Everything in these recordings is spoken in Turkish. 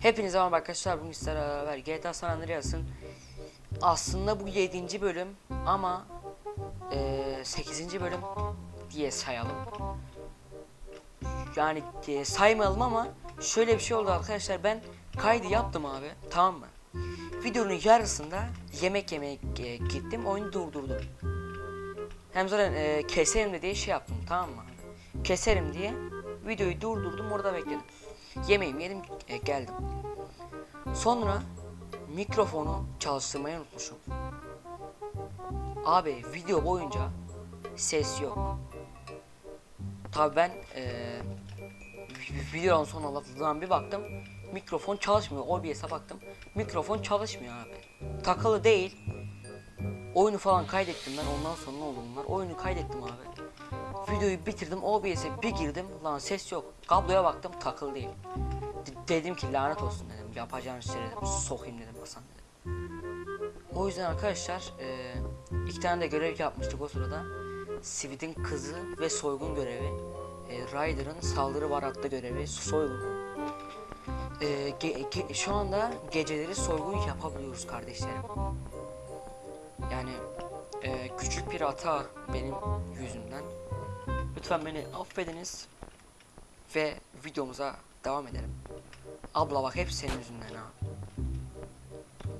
Hepinize merhaba arkadaşlar bugün sizlerle beraber GTA San Andreas'ın aslında bu 7. bölüm ama eee 8. bölüm diye sayalım. Yani e, saymayalım ama şöyle bir şey oldu arkadaşlar ben kaydı yaptım abi tamam mı? Videonun yarısında yemek yemeye e, gittim oyunu durdurdum. Hem zaten e, keserim de diye şey yaptım tamam mı? Keserim diye videoyu durdurdum orada bekledim. Yemeğimi yedim e, geldim. Sonra mikrofonu çalıştırmayı unutmuşum. Abi video boyunca ses yok. Tabi ben eee videonun sonuna bir baktım mikrofon çalışmıyor. OBS'e baktım mikrofon çalışmıyor abi. Takılı değil. Oyunu falan kaydettim ben ondan sonra ne oldu bunlar? Oyunu kaydettim abi. Videoyu bitirdim OBS'e bir girdim lan ses yok. Kabloya baktım takılı değil. D- dedim ki lanet olsun dedim. Yapacağın işleri dedim. Sokayım dedim Hasan dedim. O yüzden arkadaşlar e, iki tane de görev yapmıştık o sırada. Sivit'in kızı ve soygun görevi. E, Ryder'ın saldırı varaklı görevi soygun. E, ge- ge- şu anda geceleri soygun yapabiliyoruz kardeşlerim. Yani e, küçük bir hata benim yüzümden. Lütfen beni affediniz ve videomuza devam edelim. Abla bak hep senin yüzünden ha.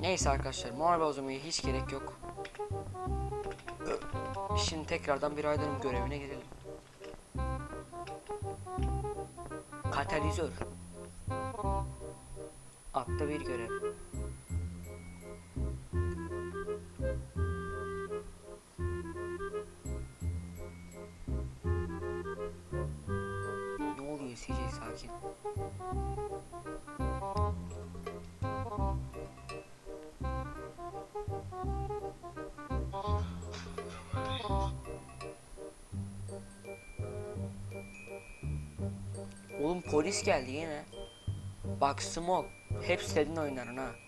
Neyse arkadaşlar moral bozmaya hiç gerek yok. Şimdi tekrardan bir Ryder'ın görevine girelim. Katalizör. Atta bir görev. Sakin. Oğlum polis geldi yine. Bak Smoke. Hep senin oynarın ha.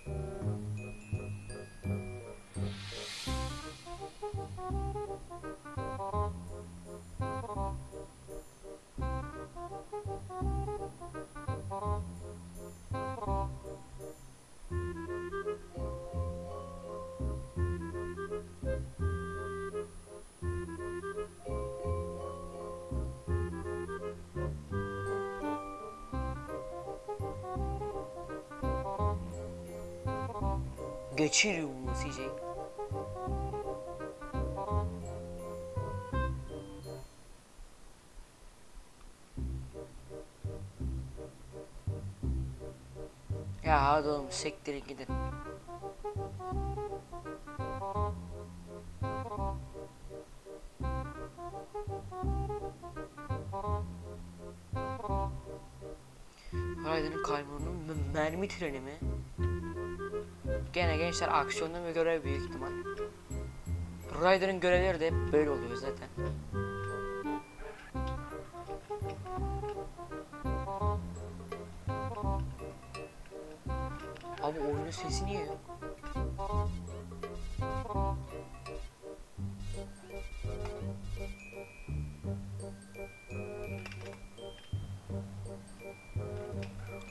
Geçiriyor bunu CJ. Ya hadi oğlum sektirin gidin. Ryder'ın kaybolunun m- mermi treni mi? Gene gençler aksiyonda bir görev büyük ihtimal. Ryder'ın görevleri de böyle oluyor zaten. Abi oyunun sesi niye yok?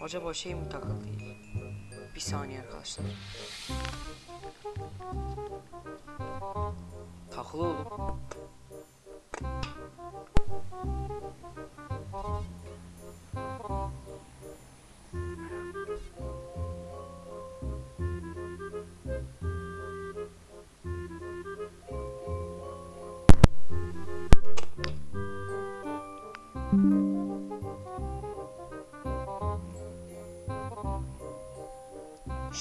Acaba şey mi takıldı? Bir saniye arkadaşlar. Takılı oğlum.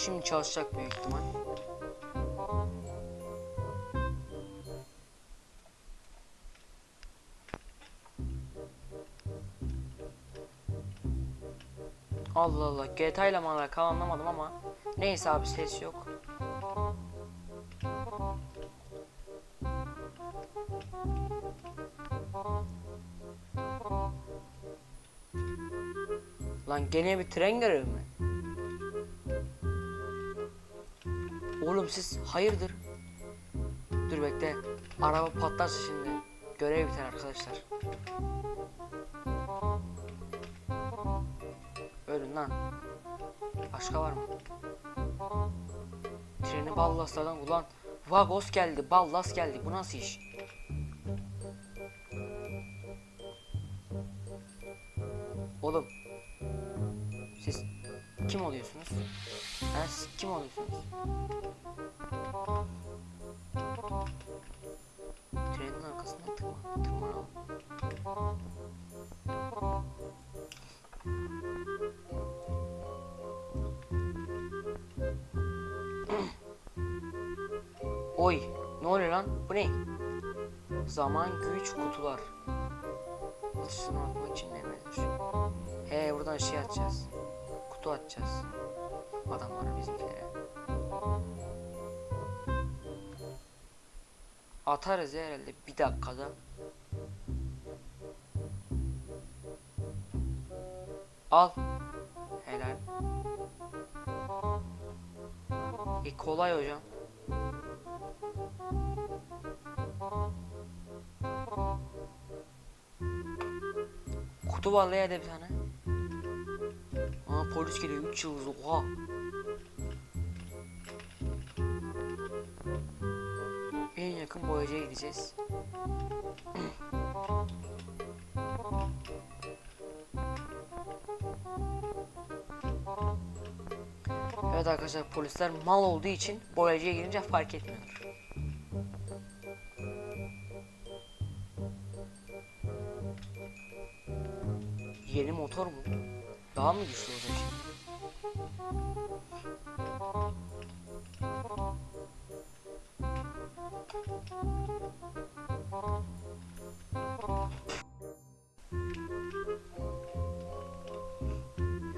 Şimdi çalışacak büyük ihtimal. Allah Allah GTA ile mi alakalı anlamadım ama neyse abi ses yok. Lan gene bir tren görevi mi? Oğlum siz hayırdır? Dur bekle. Araba patlarsa şimdi. Görev biter arkadaşlar. Ölün lan. Başka var mı? Treni ballaslardan ulan Vagos geldi, ballas geldi. Bu nasıl iş? Oğlum. Siz kim oluyorsunuz? Ha, siz kim oluyorsunuz? Trenin arkasından tırman, tırmanalım. Oy, ne oluyor lan? Bu ne? Zaman güç kutular. Atışını atmak için ne verilir? He buradan şey atacağız. Kutu atacağız. Adamlara bizimkilere. Atarız ya herhalde bir dakikada. Al. Helal. E kolay hocam. Kutu var yerde bir tane. Aa polis geliyor 3 yıldız oha. Boyacıya gideceğiz. Evet arkadaşlar polisler mal olduğu için boyacıya girince fark etmiyorlar. Yeni motor mu? Daha mı güçlü olacak şimdi?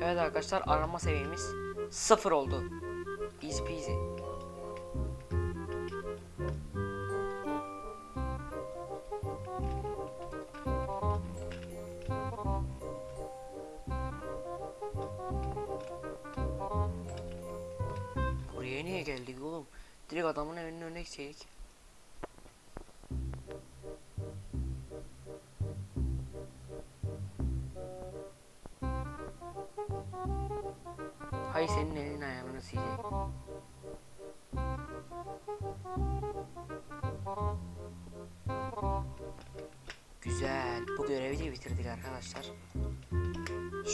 Evet arkadaşlar arama seviyemiz sıfır oldu. Easy peasy. Buraya niye geldik oğlum? Direkt adamın evinin önüne gitseydik. Hay senin elin ayağını sileyim. Güzel. Bu görevi de bitirdik arkadaşlar.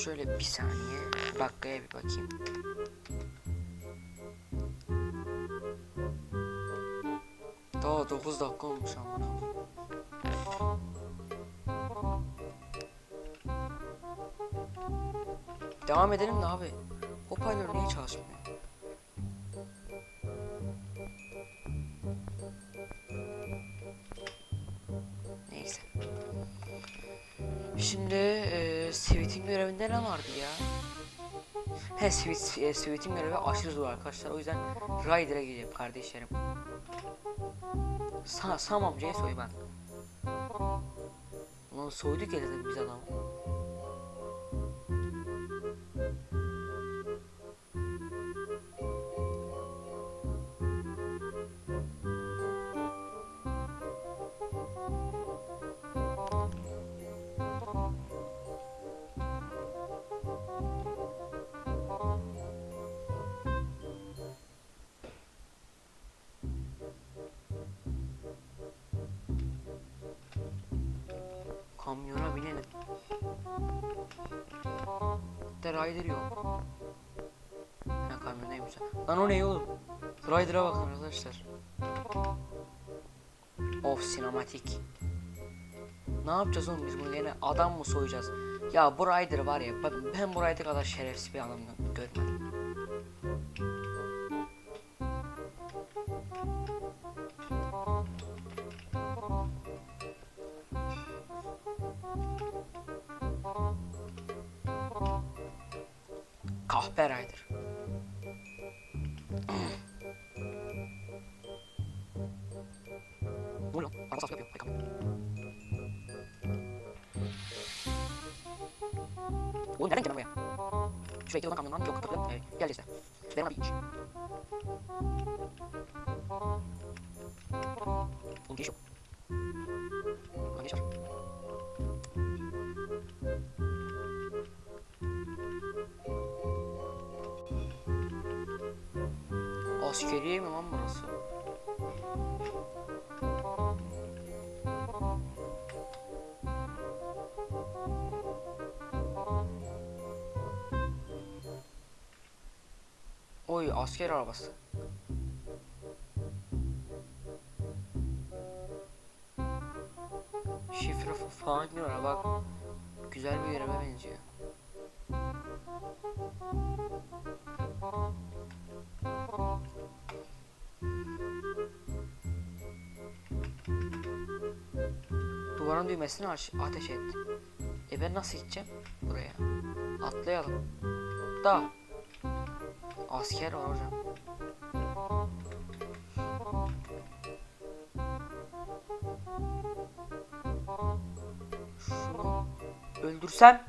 Şöyle bir saniye. Dakikaya bir bakayım. Daha 9 dakika olmuş ama. Devam edelim de abi. Hoparlör niye çalışmıyor? Neyse. Şimdi e, Sweet'in görevinde ne vardı ya? He Sweet, e, Sweet'in görevi aşırı zor arkadaşlar. O yüzden Ryder'a gideceğim kardeşlerim. Sa Sam amcaya soy ben. Ulan soyduk ya dedim biz adamı. Kamyona binelim. De Rider yok. Ne kamyondaymış. Lan o ne oğlum? Rider'a bakın arkadaşlar. Of sinematik. Ne yapacağız oğlum biz bunu yine adam mı soyacağız? Ya bu Rider var ya ben, bu Rider kadar şerefsiz bir adam gö- görmedim. Şuraya git olan kamyondan yok kapatıyor. Evet, geldi işte. Verona Beach. Oy asker arabası. Şifre fa- falan diyorlar bak. Güzel bir göreve benziyor. Duvarın düğmesini aç, ateş et. E ben nasıl gideceğim buraya? Atlayalım. Da. Asker hocam. Şunu öldürsem.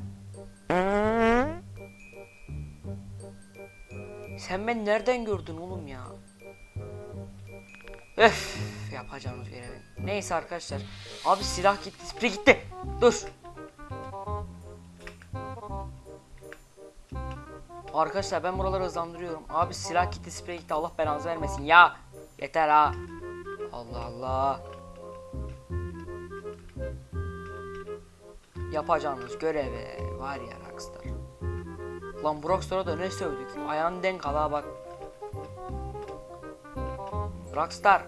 Sen beni nereden gördün oğlum ya? Öf yapacağımız görevi. Neyse arkadaşlar. Abi silah gitti, sprey gitti. Dur. Arkadaşlar ben buraları hızlandırıyorum. Abi silah gitti, sprey gitti. Allah belanızı vermesin ya. Yeter ha. Allah Allah. Yapacağımız görevi var ya Rockstar. Lan bu Rockstar'a da ne sövdük? Ayağını denk al ha bak. Rockstar.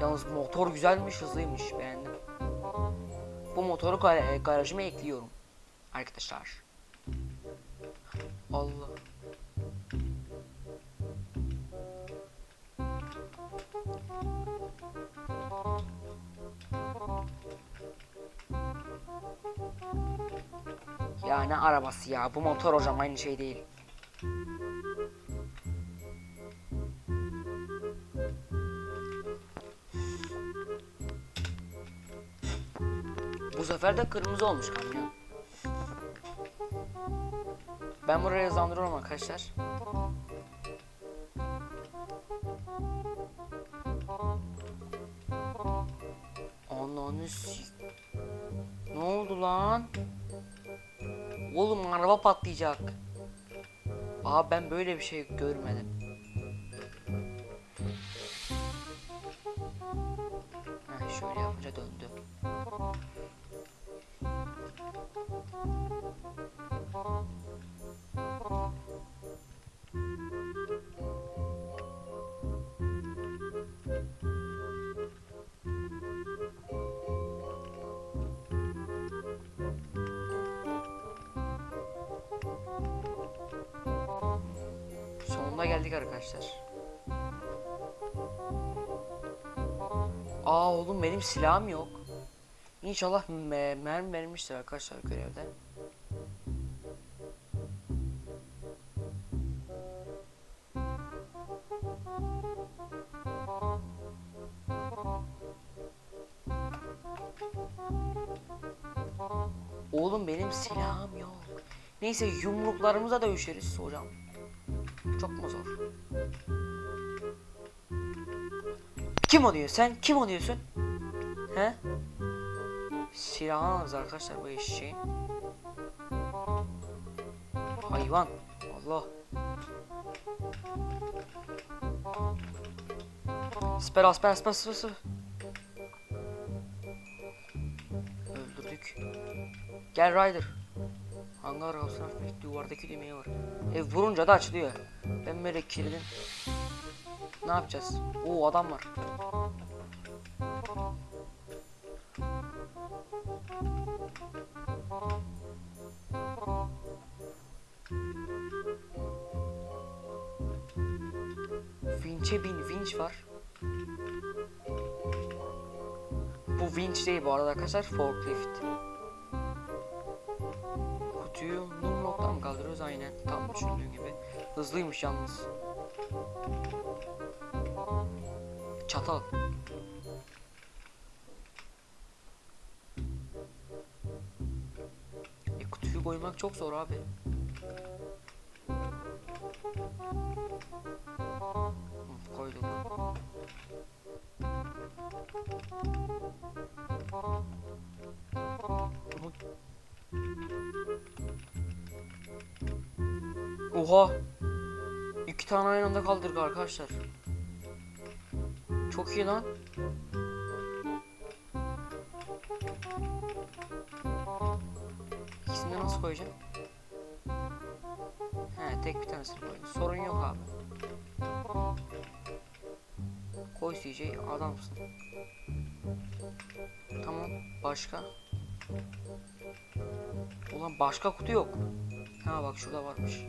Yalnız motor güzelmiş, hızlıymış. Beğendim. Bu motoru e, garajıma ekliyorum. Arkadaşlar. Allah. Ya ne arabası ya? Bu motor hocam aynı şey değil. Bu sefer de kırmızı olmuş kamyon. Ben buraya hızlandırıyorum arkadaşlar. Ananı Ne oldu lan? Oğlum araba patlayacak. Aa ben böyle bir şey görmedim. Sonuna geldik arkadaşlar. Aa oğlum benim silahım yok. İnşallah me mermi vermiştir arkadaşlar görevde. Oğlum benim silahım yok. Neyse yumruklarımıza dövüşeriz hocam. Çok mu zor? Kim o diyor sen? Kim o diyorsun? He? Silahını alırız arkadaşlar bu eşeğin. Hayvan. Allah. Sper asper asper asper asper. Öldürdük. Gel Ryder. Hangar olsun hafif duvardaki düğmeye var. E vurunca da açılıyor. Ben böyle kilidin. Ne yapacağız? Oo adam var. Vinç'e bin vinç var. Bu vinç değil bu arada arkadaşlar forklift. Kutuyu num noktadan kaldırıyoruz aynen tam düşündüğüm gibi. Hızlıymış yalnız. Çatal. E kutuyu koymak çok zor abi. Hı, Koyduk. Oha. iki tane aynı anda kaldırdık arkadaşlar. Çok iyi lan. İkisini nasıl koyacağım? He tek bir tanesini koydum. Sorun yok abi. Koy CJ adamsın. Tamam başka. Ulan başka kutu yok. Ha bak şurada varmış.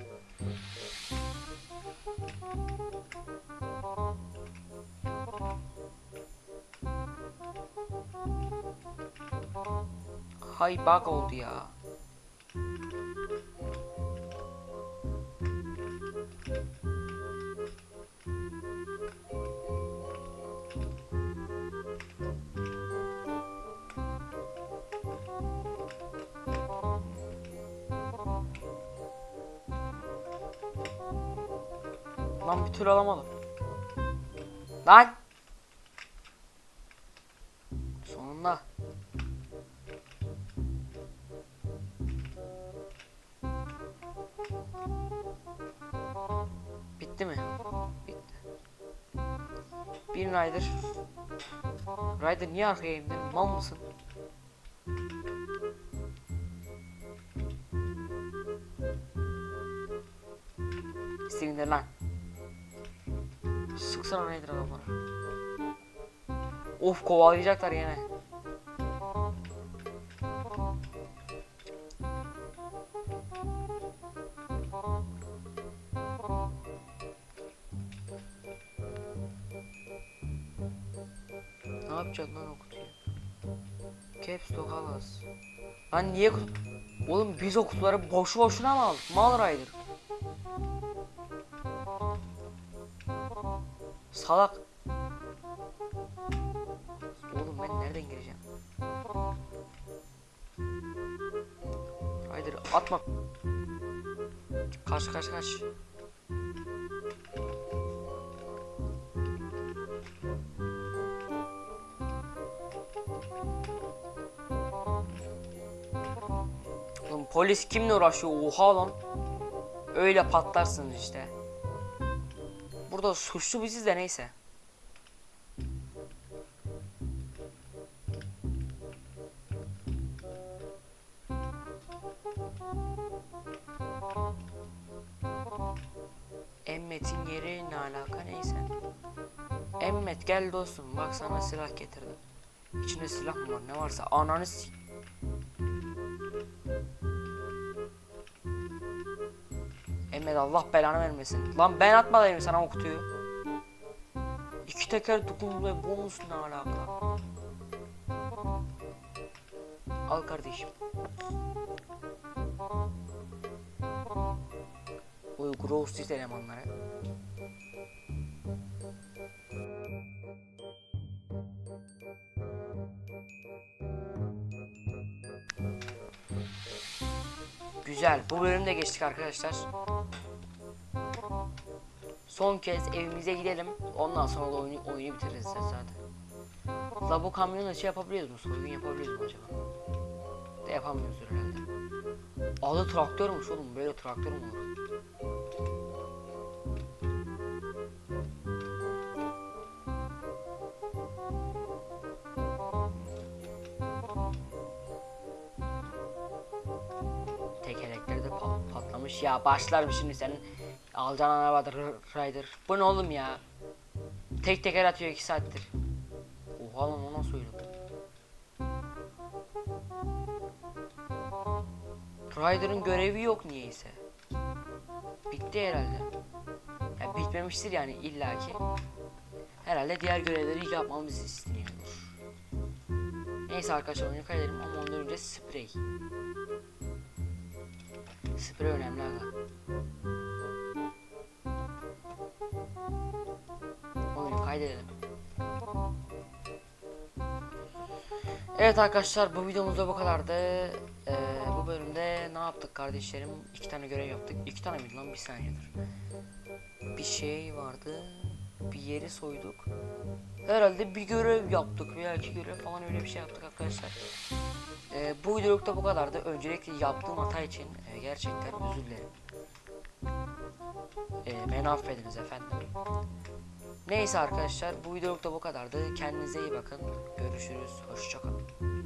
Hay bug oldu ya. Lan bir türlü alamadım. Lan! Sonunda. Bitti mi? Bitti. Bir Rider. Rider niye arkaya indin? Mal mısın? Sinirler lan. Sıksana nedir adamlar. Of kovalayacaklar yine. Ne yapacaksın lan o kutuyu? Caps Lock. Lan niye kutu... Oğlum biz o kutuları boşu boşuna mı aldık? Mal Rider. Salak. Oğlum ben nereden gireceğim? Haydi atma. Kaç kaç kaç. Oğlum polis kimle uğraşıyor? Oha lan. Öyle patlarsınız işte. Burada suçlu biziz de neyse. Emmet'in yeri ne alaka neyse. Emmet gel dostum bak sana silah getirdim. İçinde silah mı var ne varsa ananı s- Emmet Allah belanı vermesin. Lan ben atmadım sana o kutuyu. İki teker dokundu ve bonus ne alaka? Al kardeşim. Oy Gross elemanları. Güzel. Bu bölümde geçtik arkadaşlar. Son kez evimize gidelim. Ondan sonra da oyunu, oyunu bitiririz zaten. La bu kamyonla şey yapabiliyoruz mu? Soygun yapabiliyoruz mu acaba? De yapamıyoruz herhalde. Adı traktörmüş oğlum. Böyle traktör mü olur? Tekerlekleri de pat- patlamış. Ya başlarım şimdi senin alacağın arabada R- Rider. Bu ne oğlum ya? Tek teker atıyor iki saattir. Oha lan o nasıl oyun? Ryder'ın görevi yok niyeyse. Bitti herhalde. Ya bitmemiştir yani illaki. Herhalde diğer görevleri yapmamız isteniyordur. Neyse arkadaşlar oyunu kaydedelim ama ondan önce sprey. Sprey önemli aga. Kaydedelim. Evet arkadaşlar bu videomuzda bu kadardı. Ee, bu bölümde ne yaptık kardeşlerim? İki tane görev yaptık. İki tane miydi lan? Bir saniyedir. Bir şey vardı. Bir yeri soyduk. Herhalde bir görev yaptık veya iki görev falan öyle bir şey yaptık arkadaşlar. Ee, bu videolukta bu kadardı. Öncelikle yaptığım hata için e, gerçekten özür dilerim. e, beni affediniz efendim. Neyse arkadaşlar bu videoluk da bu kadardı. Kendinize iyi bakın. Görüşürüz. Hoşçakalın.